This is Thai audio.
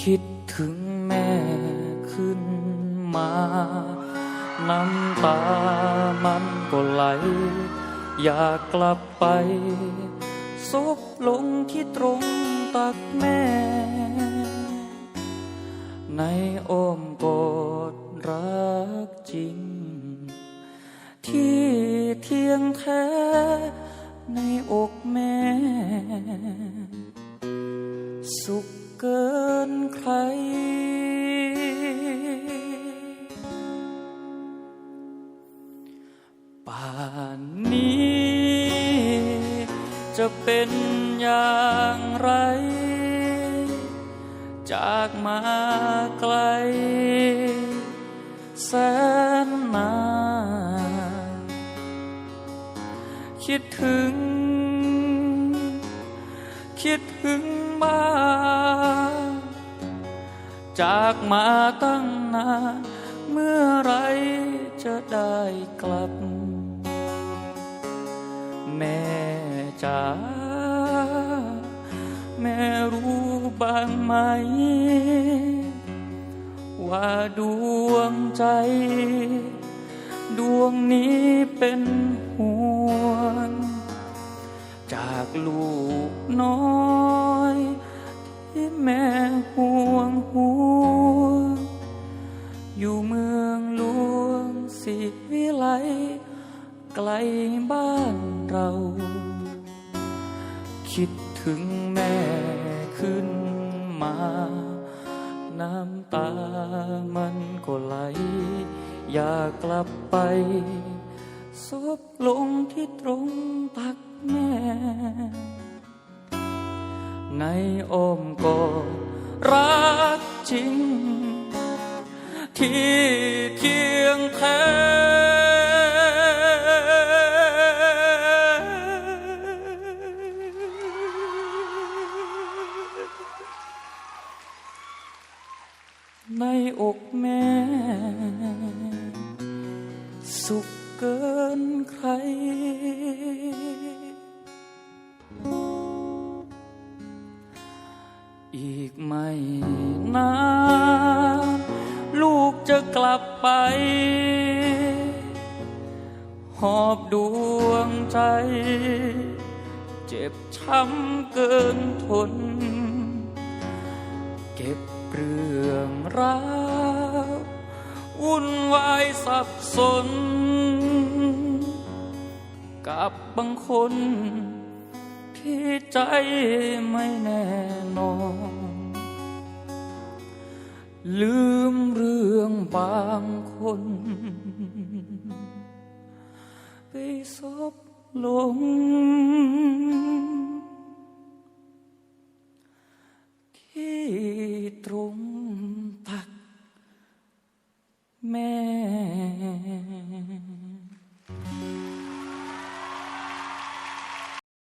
คิดถึงแม่ขึ้นมา น้ำตามันก็ไหล อยากกลับไปซบลงที่ตรงตักแม่ ในอ้อมกอดรัก จริง ที่เที่ยงแท้ในอกแม่ สุขเกินใคร ป่านนี้ จะเป็นอย่างไร จากมาไกล นนาคิดถึง คิดถึงบ้านจากมาตั้งนาน เมื่อไรจะได้กลับ แม่จ๋าแม่รู้บ้างไหม ว่าดวงใจ ดวงนี้เป็นห่วง จากลูกน้อย ที่แม่ห่วงห่วง อยู่เมืองหลวงสิวิไลไกลบ้านเรา คิดถึงแม่ขึ้นมา น้ำตามันก็ไหล อยากกลับไปซบลงที่ตรงตักแม่ ในอ้อมกอดรักจริง ที่เคีย อกแม่ สุขเกินใคร อีกไม่นานลูกจะกลับไป หอบดวงใจ เจ็บช้ำเกินทน เก็บเรื่องราววุ่นวายสับสน กับบางคนที่ใจไม่แน่นอน ลืมเรื่องบางคน ไปซบลง